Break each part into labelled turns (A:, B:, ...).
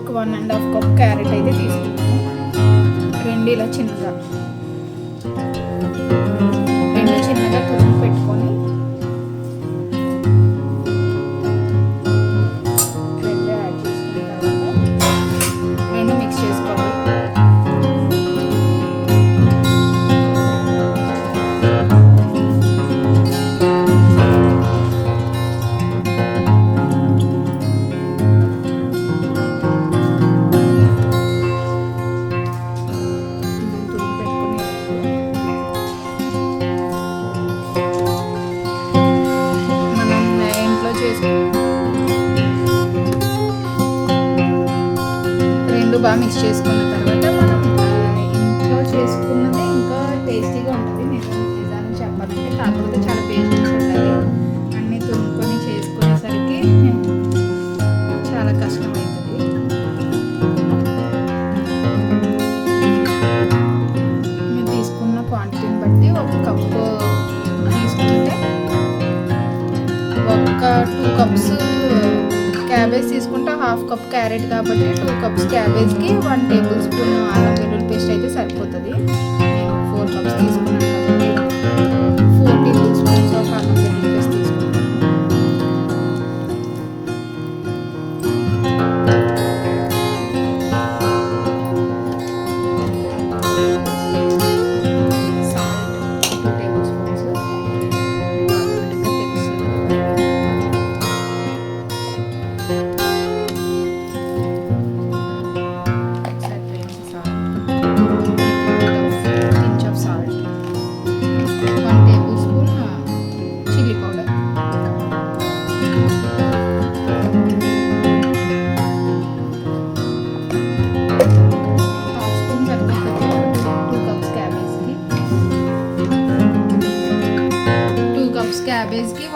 A: ఒక one and half cup carrot అయితే తీసుకుంటాము రెండు ఇలా చిన్నగా.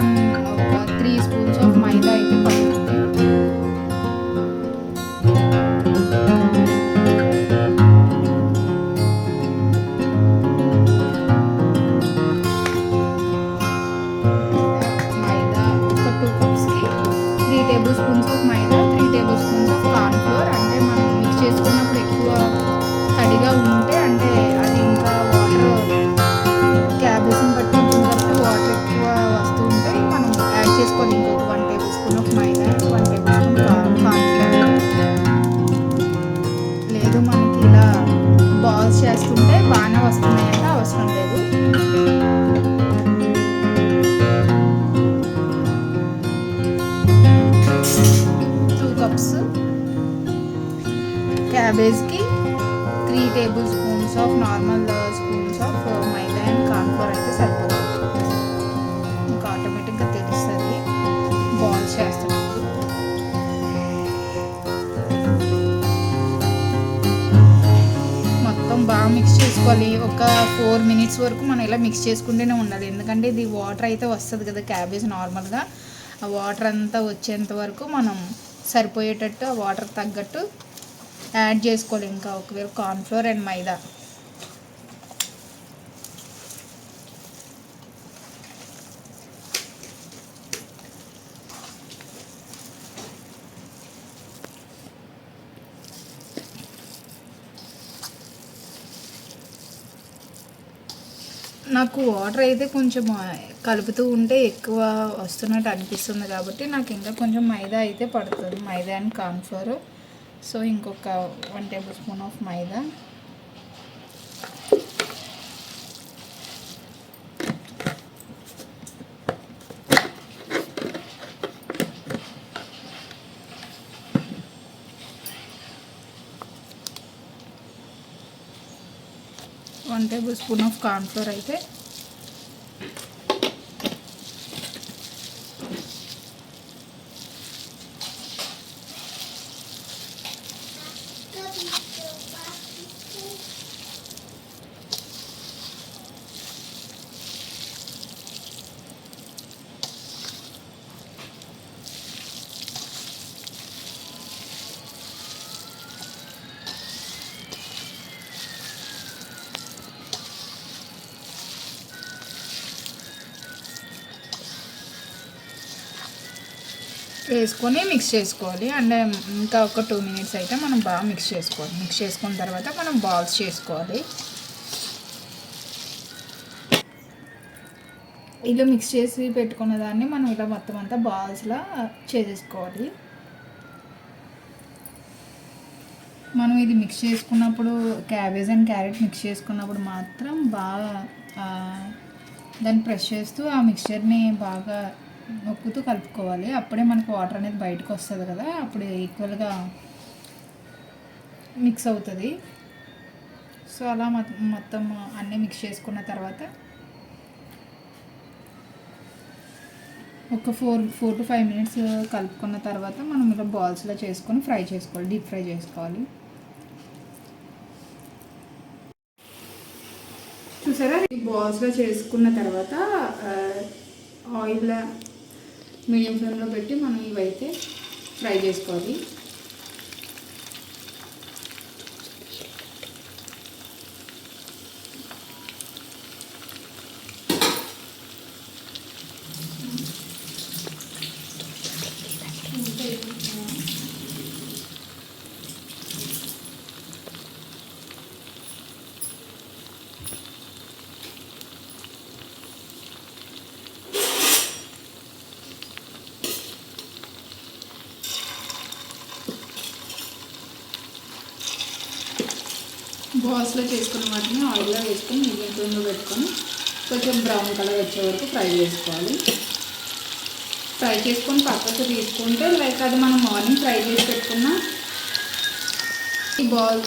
A: one. Table spoons of normal spoons of maida and cornflour అయితే సరిపోతుంది. ఇంకా ఆటోమేటిక్గా తెలుస్తుంది. బాల్స్ చేస్తాను మొత్తం బాగా మిక్స్ చేసుకోవాలి. ఒక ఫోర్ మినిట్స్ వరకు మనం ఇలా మిక్స్ చేసుకుంటూనే ఉండాలి. ఎందుకంటే ఇది వాటర్ అయితే వస్తుంది కదా క్యాబేజ్ నార్మల్గా ఆ వాటర్ అంతా వచ్చేంత వరకు మనం సరిపోయేటట్టు ఆ వాటర్ తగ్గట్టు యాడ్ చేసుకోవాలి. ఇంకా ఒకవేళ కార్న్ఫ్లోర్ అండ్ మైదా. నాకు వాటర్ అయితే కొంచెం కలుపుతూ ఉంటే ఎక్కువ వస్తున్నట్టు అనిపిస్తుంది కాబట్టి నాకు ఇంకా కొంచెం మైదా అయితే పడుతుంది. Maida and cornflour. సో ఇంకొక one table spoon of maida one table spoon of cornflour అయితే వేసుకొని మిక్స్ చేసుకోవాలి. అండ్ ఇంకా ఒక టూ మినిట్స్ అయితే మనం బాగా మిక్స్ చేసుకోవాలి. మిక్స్ చేసుకున్న తర్వాత మనం బాల్స్ చేసుకోవాలి. ఇలా మిక్స్ చేసి పెట్టుకున్న దాన్ని మనం ఇలా మొత్తం అంతా బాల్స్లా చేసేసుకోవాలి. మనం ఇది మిక్స్ చేసుకున్నప్పుడు క్యాబేజ్ అండ్ క్యారెట్ మిక్స్ చేసుకున్నప్పుడు మాత్రం బాగా దాన్ని ప్రెస్ చేస్తూ ఆ మిక్చర్ని బాగా నొక్కుతూ కలుపుకోవాలి. అప్పుడే మనకు వాటర్ అనేది బయటకు వస్తుంది కదా అప్పుడు ఈక్వల్గా మిక్స్ అవుతుంది. సో అలా మొత్తం మొత్తం అన్నీ మిక్స్ చేసుకున్న తర్వాత ఒక four four to five minutes కలుపుకున్న తర్వాత మనం ఇలా బాల్స్లో చేసుకొని ఫ్రై చేసుకోవాలి డీప్ ఫ్రై చేసుకోవాలి. చూసారా? బాల్స్లో చేసుకున్న తర్వాత ఆయిల్ మీడియం ఫ్లేమ్లో పెట్టి మనం ఇవైతే ఫ్రై చేసుకోవాలి. బాల్స్లో చేసుకున్న వాటిని ఆయిల్లో వేసుకొని మీడియం ఫ్లేమ్లో పెట్టుకొని కొంచెం బ్రౌన్ కలర్ వచ్చే వరకు ఫ్రై చేసుకోవాలి. ఫ్రై చేసుకొని పక్కకు తీసుకుంటే లైక్ అది మనం మార్నింగ్ ఫ్రై చేసి పెట్టుకున్న ఈ బాల్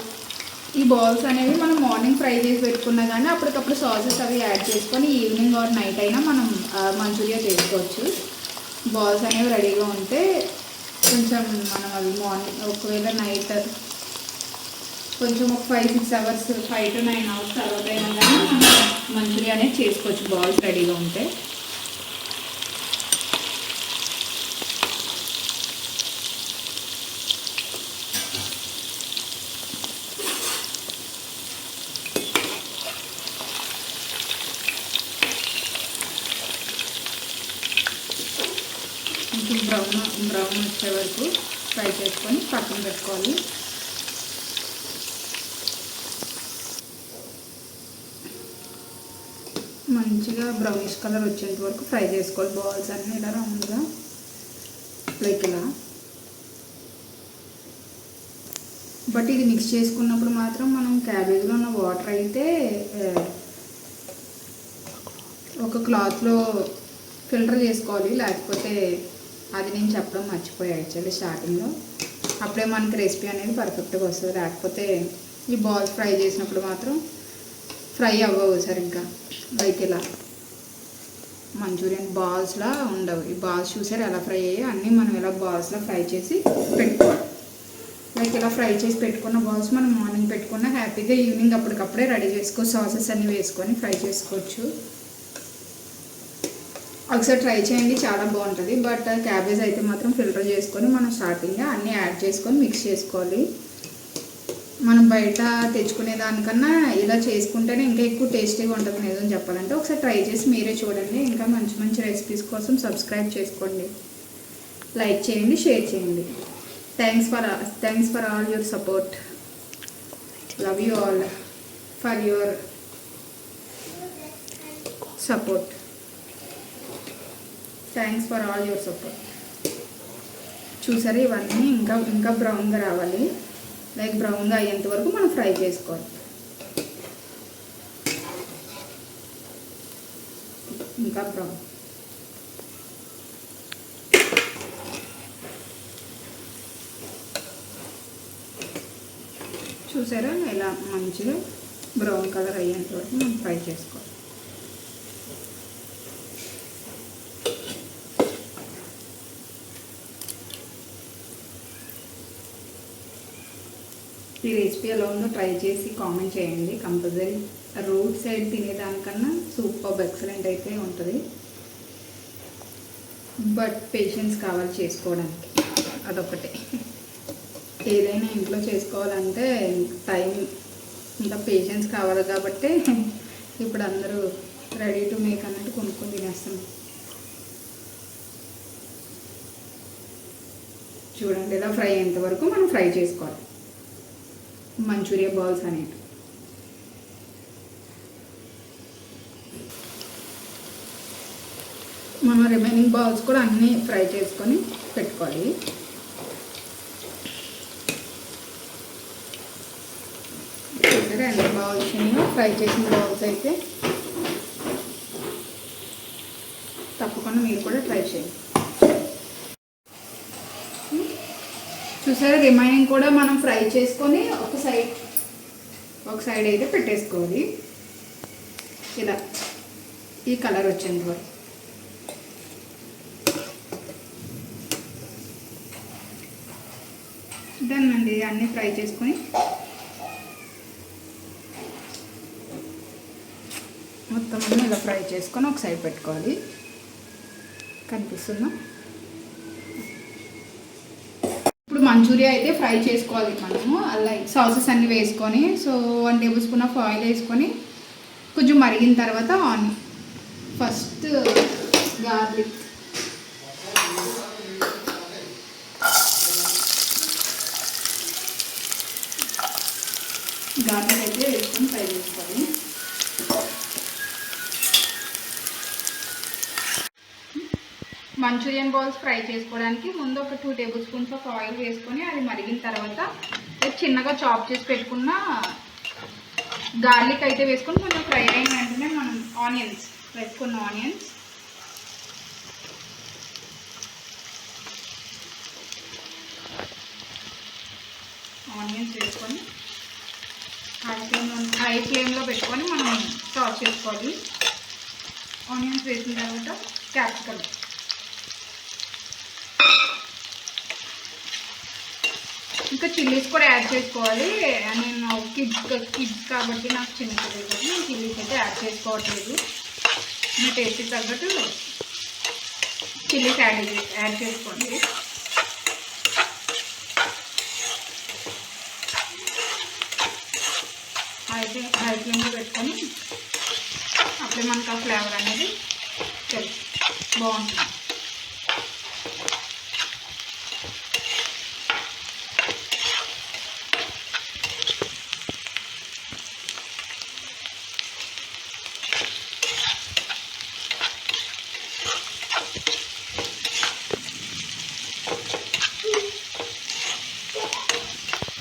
A: ఈ బాల్స్ అనేవి మనం మార్నింగ్ ఫ్రై చేసి పెట్టుకున్నా కానీ అప్పటికప్పుడు సాసెస్ అవి యాడ్ చేసుకొని ఈవినింగ్ ఆర్ నైట్ అయినా మనం మంచూరియా చేసుకోవచ్చు. బాల్స్ అనేవి రెడీగా ఉంటే కొంచెం మనం అవి మార్నింగ్ ఒకవేళ నైట్ కొంచెం ఒక five six hours five to nine hours తర్వాత అయినా కానీ మనం అనేది చేసుకోవచ్చు. బాల్స్ రెడీగా ఉంటే. కొంచెం బ్రౌన్ బ్రౌన్ వచ్చే వరకు ఫ్రై చేసుకొని పక్కన పెట్టుకోవాలి. మంచిగా బ్రౌనిష్ కలర్ వచ్చేంత వరకు ఫ్రై చేసుకోవాలి. బాల్స్ అన్నీ ఇలా రౌండ్గా లైక్ ఇలా. బట్ ఇది మిక్స్ చేసుకున్నప్పుడు మాత్రం మనం క్యాబేజ్లో ఉన్న వాటర్ అయితే ఒక క్లాత్లో ఫిల్టర్ చేసుకోవాలి. లేకపోతే అది నేను చెప్పడం మర్చిపోయా యాక్చువల్లీ స్టార్టింగ్లో అప్పుడే మనకి రెసిపీ అనేది పర్ఫెక్ట్గా వస్తుంది. లేకపోతే ఈ బాల్స్ ఫ్రై చేసినప్పుడు మాత్రం ఫ్రై అవ్వవు సరిగ్గా లైక్ ఇలా మంచూరియన్ బాల్స్లా ఉండవు. ఈ బాల్స్ చూసారు? ఎలా ఫ్రై అయ్యాయి అన్నీ మనం ఇలా బాల్స్లా ఫ్రై చేసి పెట్టుకోవాలి. లైక్ ఇలా ఫ్రై చేసి పెట్టుకున్న బాల్స్ మనం మార్నింగ్ పెట్టుకున్న హ్యాపీగా ఈవినింగ్ అప్పటికప్పుడే రెడీ చేసుకో సాసెస్ అన్నీ వేసుకొని ఫ్రై చేసుకోవచ్చు. ఒకసారి ట్రై చేయండి చాలా బాగుంటుంది. బట్ క్యాబేజ్ అయితే మాత్రం ఫిల్టర్ చేసుకొని మనం స్టార్టింగ్గా అన్నీ యాడ్ చేసుకొని మిక్స్ చేసుకోవాలి. మనం బయట తెచ్చుకునే దానికన్నా ఇలా చేసుకుంటేనే ఇంకా ఎక్కువ టేస్టీగా ఉంటుంది నిజం చెప్పాలంటే ఒకసారి ట్రై చేసి మీరే చూడండి. ఇంకా మంచి మంచి రెసిపీస్ కోసం సబ్స్క్రైబ్ చేసుకోండి. లైక్ చేయండి షేర్ చేయండి. Thanks for thanks for all your support love you all for your support thanks for all your support చూసారా ఇవన్నీ? ఇంకా ఇంకా బ్రౌన్గా రావాలి. లైక్ బ్రౌన్గా అయ్యేంత వరకు మనం ఫ్రై చేసుకోవాలి. ఇంకా బ్రౌన్. చూసారా? ఇలా మంచిగా బ్రౌన్ కలర్ అయ్యేంత వరకు మనం ఫ్రై చేసుకోవాలి. ఈ రెసిపీ ఎలా ఉందో ట్రై చేసి కామెంట్ చేయండి. కంపల్సరీ రోడ్ సైడ్ తినేదానికన్నా సూపర్ ఎక్సలెంట్ అయితే ఉంటుంది. బట్ పేషెన్స్ కావాలి చేసుకోవడానికి. అదొకటే ఏదైనా ఇంట్లో చేసుకోవాలంటే టైం ఇంకా పేషెన్స్ కావాలి కాబట్టి ఇప్పుడు అందరూ రెడీ టు మేక్ అన్నట్టు కొనుక్కొని తినేస్తున్నాం చూడండి ఇలా ఫ్రై అయ్యేంత వరకు మనం ఫ్రై చేసుకోవాలి. మంచూరియా బాల్స్ అనేవి. మనం రిమైనింగ్ బాల్స్ కూడా అన్నీ ఫ్రై చేసుకొని పెట్టుకోవాలి. చూసారా ఎన్ని బాల్స్ ఉన్నాయో ఫ్రై చేసిన బాల్స్ అయితే తప్పకుండా మీరు కూడా ట్రై చేయండి. చూసారు రిమైనింగ్ కూడా మనం ఫ్రై చేసుకొని ఒక సైడ్ ఒక సైడ్ అయితే పెట్టేసుకోవాలి. ఇలా ఈ కలర్ వచ్చింది వరకు డన్ అండి అన్నీ ఫ్రై చేసుకొని. మొత్తం ఇలా ఫ్రై చేసుకొని ఒక సైడ్ పెట్టుకోవాలి. కనిపిస్తుందా ఇప్పుడు మంచూరియా అయితే ఫ్రై చేసుకోవాలి మనము. అలా సాసెస్ అన్నీ వేసుకొని so one table spoon of oil వేసుకొని కొంచెం మరిగిన తర్వాత ఆన్. First garlic. గార్లిక్ అయితే వేసుకొని ఫ్రై చేసుకోవాలి. మంచూరియన్ బౌల్స్ ఫ్రై చేసుకోవడానికి ముందు ఒక two table spoons of oil వేసుకొని అది మరిగిన తర్వాత చిన్నగా చాప్ చేసి పెట్టుకున్న గార్లిక్ అయితే వేసుకొని కొంచెం ఫ్రై అయిన వెంటనే మనం ఆనియన్స్ వేసుకున్న ఆనియన్స్. ఆనియన్స్ వేసుకొని హై ఫ్లేమ్లో హై ఫ్లేమ్లో పెట్టుకొని మనం చాప్ చేసుకోవాలి. ఆనియన్స్ వేసిన తర్వాత క్యాప్సికమ్ ఇంకా చిల్లీస్ కూడా యాడ్ చేసుకోవాలి. నేను కిడ్స్ కిడ్స్ కాబట్టి నాకు చిన్న పిల్లలు కాబట్టి నేను చిల్లీస్ అయితే యాడ్ చేసుకోవట్లేదు. నా టేస్ట్ తగ్గట్టు చిల్లీస్ యాడ్ యాడ్ చేసుకోండి. అయితే హై ఫ్లేమ్లో పెట్టుకొని అప్పుడే మనకు ఆ ఫ్లేవర్ అనేది తెలుసు బాగుంటుంది.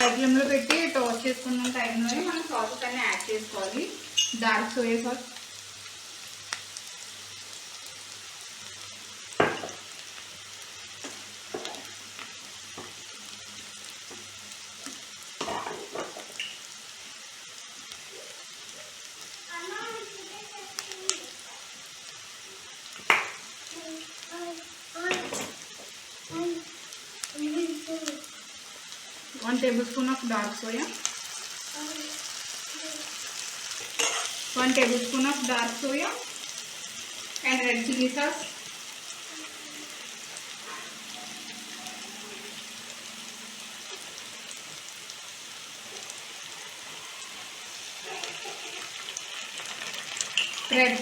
A: ఫ్లేమ్లో పెట్టి టోస్ట్ చేసుకున్న టైంలోనే మనం సాసెస్ అన్ని యాడ్ చేసుకోవాలి. Dark soya sauce one table spoon of dark soya one table spoon of dark soya and red chilli sauce red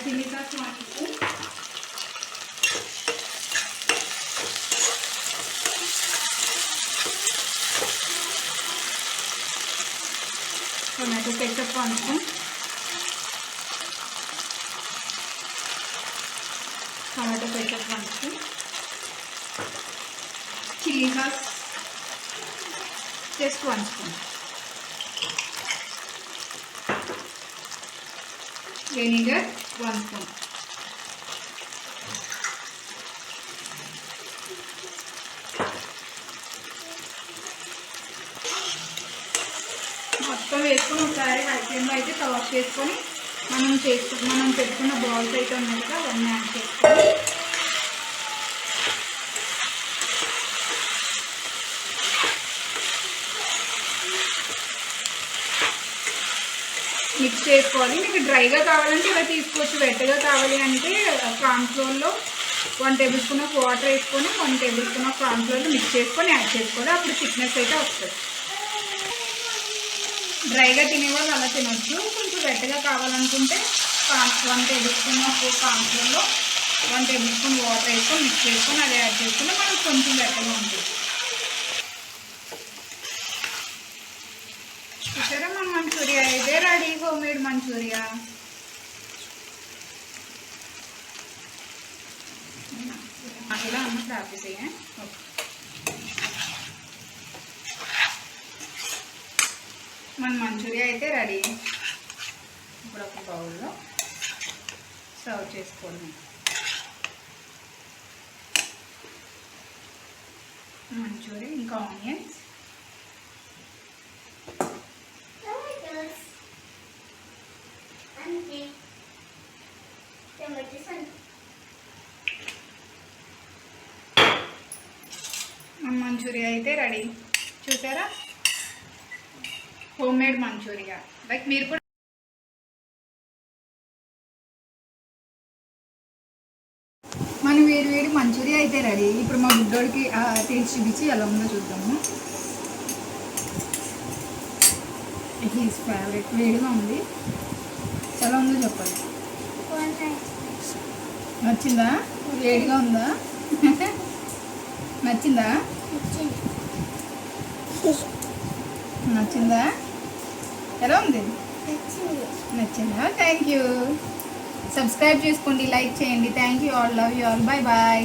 A: chilli sauce one spoon tomato ketchup one spoon tomato ketchup one spoon chili sauce just one వేసుకొని ఒకసారి high ఫ్లేమ్లో అయితే cover చేసుకొని మనం చేసు మనం పెట్టుకున్న balls అయితే ఉన్నాయి కదా అవన్నీ యాడ్ చేసుకొని. మిక్స్ చేసుకోవాలి. మీకు డ్రైగా కావాలంటే ఇలా తీసుకోవచ్చు. వెట్టగా కావాలి అంటే కాన్ఫ్లోర్లో one table spoon of water వేసుకొని one table spoon of corn mix చేసుకొని యాడ్ చేసుకోవాలి. అప్పుడు థిక్నెస్ అయితే వస్తుంది. డ్రైగా తినేవాళ్ళు అలా తినొచ్చు. కొంచెం గట్టిగా కావాలనుకుంటే వన్ టేబుల్ స్పూన్ ఆఫ్ కాన్ఫ్లోర్లో వన్ టేబుల్ స్పూన్ వాటర్ వేసుకొని మిక్స్ చేసుకొని అది యాడ్ చేసుకుని మనకు కొంచెం గట్టిగా ఉంటుంది. చూసారా మా మంచూరియా? ఇదే రెడీ హోమ్ మేడ్ మంచూరియా. చేసుకోండి. మంచూరియా ఇంకా ఆనియన్స్. మంచూరియా అయితే రెడీ. చూసారా? Home made manchuria. లైక్ మీరు కూడా వేడి వేడి మంచూరియా అయితే రెడీ. ఇప్పుడు మా బుడ్డోడికి టేస్ట్ చూపించి ఎలా ఉందో చూద్దాము. హీస్ ఫేవరెట్ వేడిగా ఉంది. ఎలా ఉందో చెప్పాలి నచ్చిందా? వేడిగా ఉందా? నచ్చిందా? నచ్చిందా? ఎలా ఉంది? నచ్చిందా? Thank you. సబ్స్క్రైబ్ చేసుకోండి లైక్ చేయండి. Thank you all love you all bye bye